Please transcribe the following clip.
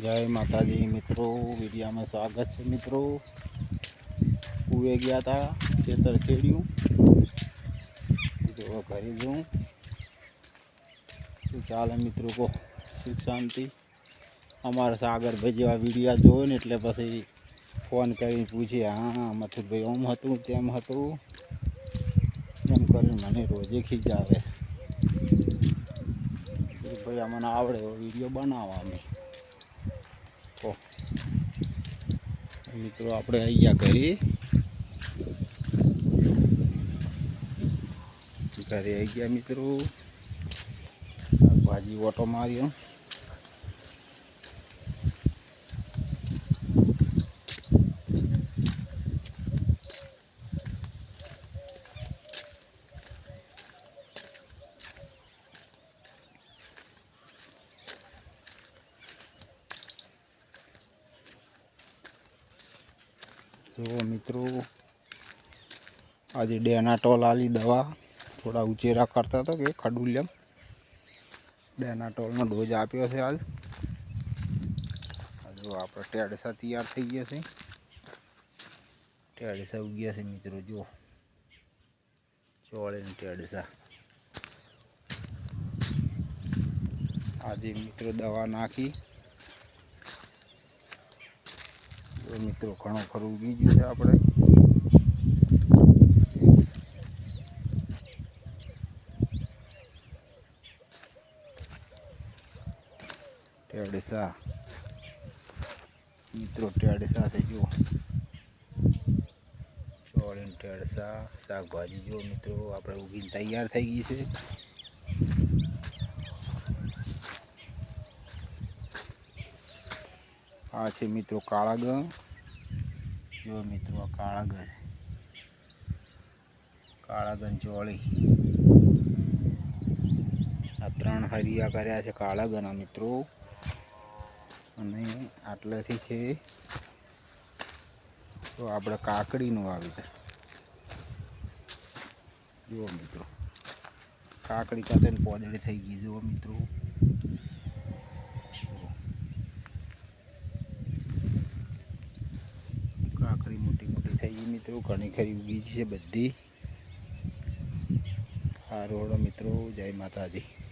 જય માતાજી, મિત્રો. વિડીયામાં સ્વાગત છે, મિત્રો. કુએ ગયા હતા ખેતર ખેડ્યું. જો ઘરે જઉં. શું ચાલે, મિત્રો, કહો, સુખ શાંતિ. અમારા સાગરભાઈ જેવા વિડીયા જોયો ને એટલે પછી ફોન કરીને પૂછીએ હા, મથુરભાઈ ઓમ હતું, તેમ હતું. એમ કરીને મને રોજે ખીજાવે. ભાઈ મને આવડે એવો વીડિયો બનાવવા અમે. તો મિત્રો આપણે ગયા ઘરે. ઘરે આવી ગયા મિત્રો. ભાજી ઓટો માર્યો. જો મિત્રો, આજે ડેનાટોલ આલી દવા થોડા ઉચેરા કરતા હતા કે ખડુલિયમ. ડેનાટોલનો ડોઝ આપ્યો છે આજ જો આપણે ટેડસા તૈયાર થઈ ગયા છે. ટેડસા ઉગ્યા છે મિત્રો જો ચોળે ને ટેડસા. આજે મિત્રો દવા નાખી જો મિત્રો, ઘણો ખરું ઉગી ગયું છે આપણે. ટેડસા. મિત્રો, ટેડસા થઈ જુઓ. ચોળીન ટેડસા, શાકભાજી જુઓ મિત્રો, આપણે ઉગીને તૈયાર થઈ ગઈ છે. આ છે મિત્રો કાળા ગં જો મિત્રો, આ કાળાગર ચોળી. આ ત્રણ હરિયા કર્યા છે કાળાગના મિત્રો. અને આટલેથી છે તો આપણે કાકડીનું વાવેતર. જુઓ મિત્રો, કાકડી કાતે પોદળી થઈ ગઈ. જુઓ મિત્રો કાકડી મોટી મોટી થઈ ગઈ મિત્રો ઘણી ખરી ઉગી છે બધી. સારું મિત્રો જય માતાજી.